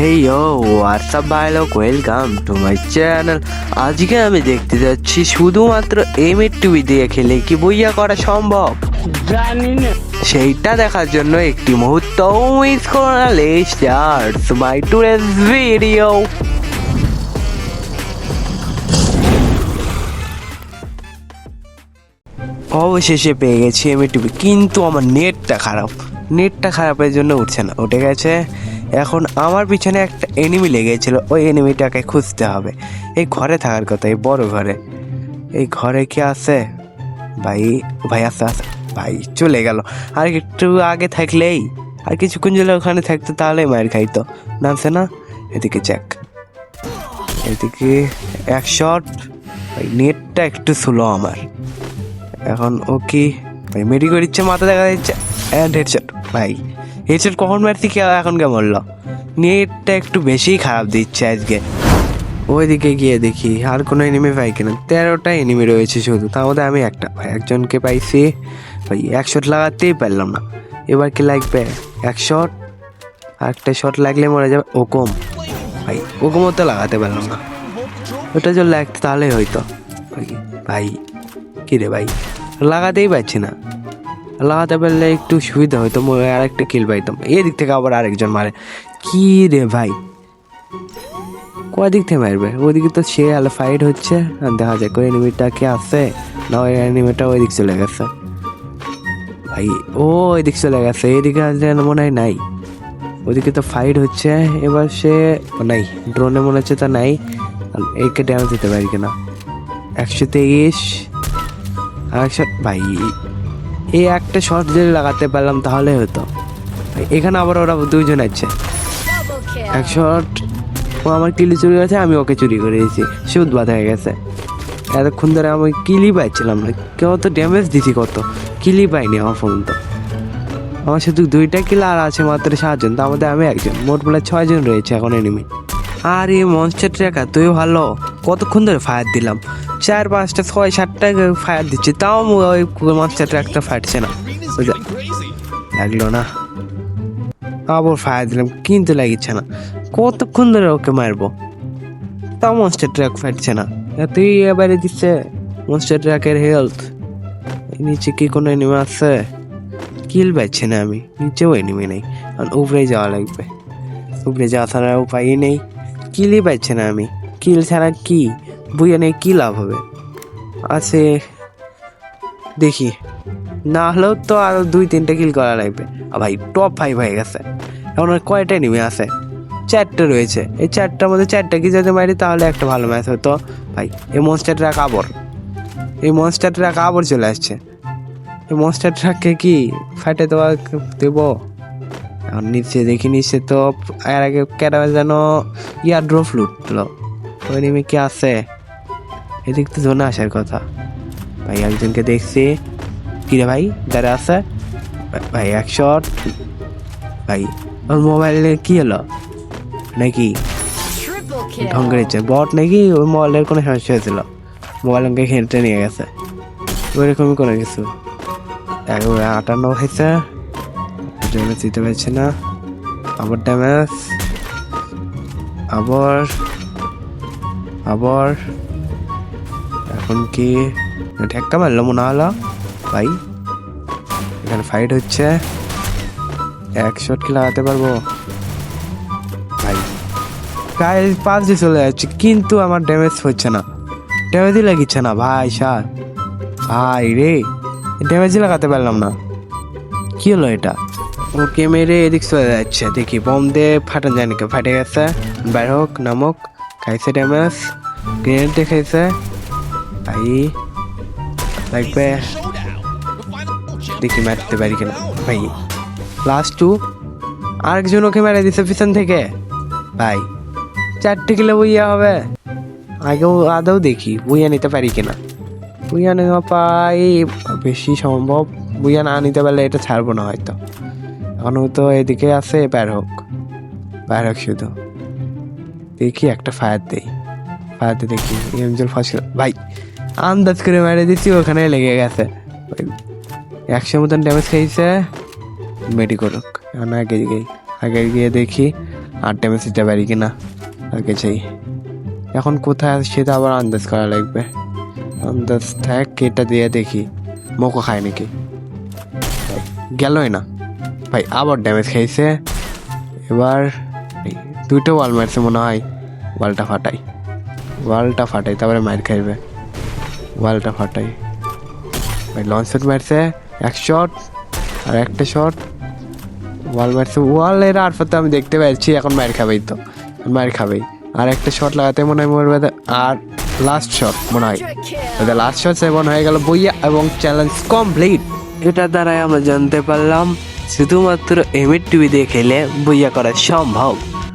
হেই ও WhatsApp ভাই লোক welcome to my channel আজকে আমি দেখতে যাচ্ছি শুধুমাত্র এম এর টিভি দিয়ে খেলে কি বইয়া করা সম্ভব? জানি না। সেইটা দেখার জন্য একটি মুহূর্ত মিস করালে স্টার্টস মাই টুডেস ভিডিও অবশেষে পেয়ে গেছি এম টিভি কিন্তু আমার নেটটা খারাপ। নেটটা খারাপের জন্য উঠছে না উঠে গেছে? এখন আমার পিছনে একটা এনিমি লেগেছিল, ওই এনিমিটাকে খুঁজতে হবে। এই ঘরে থাকার কথা, এই বড় ঘরে। এই ঘরে কি আছে? ভাই ভাই, আসতে আছে ভাই, চলে গেল। আর একটু আগে থাকলেই, আর কিছুক্ষণ যদি ওখানে থাকতো তাহলে মায়ের খাইতো। নামছে না? এদিকে চেক এদিকে এক শট ভাই নেটটা একটু স্লো আমার। এখন ও কি? ভাই মেডি করে দিচ্ছে, মাথা দেখা যাচ্ছে। অ্যান্ড হেডশট ভাই। হেডশট কখন মারছি কে এখন কে মরলো নেটটা একটু বেশিই খারাপ দিচ্ছে আজকে। ওইদিকে গিয়ে দেখি, আর কোনো এনিমি পাই কিনা? তেরোটা এনিমি রয়েছে শুধু, তার মধ্যে আমি একটা। পাই একজনকে পাইছি। ভাই, এক শট লাগাতেই পারলাম না। এবার কি লাগবে? এক শট আর একটা শট লাগলে মরে যাবে ওকম। ভাই, ওকমও তো লাগাতে পারলাম না। ওটা যদি লাগতো তাহলেই হয়তো। ভাই, কি রে ভাই? লাগাতেই পারছি না। লাগাতে পারলে একটু সুবিধা হতো আর একটা কিল পাইতাম। এদিক থেকে আবার আরেকজন মারে। কি রে ভাই? কদিক থেকে মারবে? ওদিকে তো সে আলো ফাইট হচ্ছে। আর দেখা যায় ওই এনিমিটা কে আছে? না, ওই এনিমিটা ওই দিক চলে গেছে। ভাই, ও ওই দিক চলে গেছে। এদিকে আসলে মনে হয় নাই। ওদিকে তো ফাইট হচ্ছে। এবার সে নাই। ড্রোনে মনে হচ্ছে তা নাই। একে ড্যামেজ দিতে পারি কিনা? একশো তেইশ একশো ভাই এই একটা শর্ট যদি লাগাতে পারলাম তাহলে হতো। এখানে আবার ওরা দুইজন আছে। এক শট ও আমার কিলি চুরি গেছে আমি ওকে চুরি করে দিয়েছি। সুদ বাদ হয়ে গেছে। এতক্ষণ ধরে আমি কিলি পাইছিলাম না। কেউ তো ড্যামেজ দিছি, কত। কিলি পাইনি আমার ফোন তো। আমার শুধু দুইটা কিল আর আছে মাত্র সাতজন, তার মধ্যে আমি একজন। মোট বলে ছয়জন রয়েছে এখন এনিমি আর এই মনস্টার ট্র্যাকার তুই ভালো। কতক্ষণ ধরে ফায়ার দিলাম? চার পাঁচটা, ছয় সাতটা ফায়ার দিচ্ছি। তাও ওই মনস্টার ট্র্যাকটা ফাটছে না। লাগল না। আবার ফায়ার দিলাম, কিন্তু লাগিচ্ছে না। কতক্ষণ ধরে ওকে মারবো? তাও মনস্টার ট্র্যাক ফাটছে না। তুই এবারে দিচ্ছে মনস্টার ট্র্যাকের হেলথ নিচে কি কোনো এনিমি আছে? কিল পাচ্ছি না আমি। নিচেও এনিমি নেই। কারণ উপরে যাওয়া লাগবে। উপরে যাওয়া ছাড়া উপায় নেই। কিলই পাচ্ছি না আমি। কিল ছাড়া কি? বুঝে নেই কী লাভ হবে? আছে, দেখি। না হলেও তো আরও দুই তিনটে কিল করা লাগবে। ভাই টপ ফাইভ হয়ে গেছে। এখন আর কয়টা নেমে আছে? চারটে রয়েছে। এই চারটার মধ্যে চারটা কি যদি মারি, তাহলে একটা ভালো ম্যাচ হতো ভাই, এই মনস্টার ট্র্যাক আবর। এই মনস্টার ট্র্যাক আবর চলে আসছে। এই মনস্টার ট্র্যাককে কি ফাটে দেওয়া দেবো? এখন নিচে দেখি, নিচে তো এর আগে কেটা যেন ইয়ার ড্রপ লুটলো। ওই নেমে কি আছে? এদিক তো জোনে আসার কথা। ভাই একজনকে দেখছি। কিরে ভাই দাঁড়া আছে? ভাই এক শট। ভাই ওর মোবাইলে কি হলো? নাকি. ঢঙ্গের ইচ্ছে বট নাকি? ওই মোবাইলের কোনো সমস্যা হয়েছিল। মোবাইল আমাকে হেঁটে নিয়ে গেছে। ওইরকমই কোনো কিছু। একবারে আটান্ন হয়েছে। ড্যামেজ দিতে পারছে না। আবার ড্যামেজ আবার আবার এখন কি? ঠেক্কা মারলো মনে হলো ভাই, এখানে ফাইট হচ্ছে। এক শট কি লাগাতে পারব? ভাই, প্রায় পাঁচ দিয়ে চলে যাচ্ছে, কিন্তু আমার ড্যামেজ হচ্ছে না। ড্যামেজই লাগিচ্ছে না, ভাই স্যার ভাই রে ড্যামেজই লাগাতে পারলাম না। কি হলো এটা? ওকে মেরে এদিক চলে যাচ্ছে, দেখি বম দিয়ে ফাটান যায় নাকি? ফাটে গেছে বাইর হোক, নামক, খাইছে ড্যামেজ গ্রেনেড দেখাইছে লাগবে দেখি মারতে পারি কিনা। ভাই লাস্ট টু আরেকজন ওকে মেরে দিছে পিছন থেকে। ভাই, চারটে কিলো বইয়া হবে। আগেও আদৌ দেখি, বইয়া নিতে পারি কিনা। বইয়া নেওয়া পাই, বেশি সম্ভব। বইয়া না নিতে পারলে এটা ছাড়বো না হয়তো। এখন তো এদিকে আছে, বের হোক। বের হোক শুধু। দেখি একটা ফায়ার দেই। ফায়ার দিয়ে দেখি এমজল ফাঁসি ভাই আন্দাজ করে মেরে দিচ্ছি ওখানে লেগে গেছে। একশো মতন ড্যামেজ খেয়েছে মেডি করুক। এখন আগে গিয়ে আগে গিয়ে দেখি আর ড্যামেজ দিতে পারি কিনা। আগে চাই এখন কোথায় আছে সেটা আবার আন্দাজ করা লাগবে। আন্দাজ থাক, এটা দিয়ে দেখি। মোকো খায় নাকি? গেলই না। ভাই, আবার ড্যামেজ খাইছে। এবার দুটো ওয়াল মারছে মনে হয়। ওয়ালটা ফাটাই। ওয়ালটা ফাটাই, তারপরে মার খাইবে। ওয়ালটা ফাটাই। ভাই লঞ্চ শট মারছে, এক শট আর একটা শট ওয়াল মারছে ওয়ালের আর তো আমি দেখতে পাচ্ছি, এখন মার খাবেই তো। মার খাবেই আর একটা শট লাগাতে মনে হয় মরবে, আর লাস্ট শট মনে হয়। লাস্ট শট সেভেন হয়ে গেল বইয়া এবং চ্যালেঞ্জ কমপ্লিট এটা দ্বারাই আমরা জানতে পারলাম, শুধুমাত্র এমএড টিভি দিয়ে খেলে বইয়া করা সম্ভব।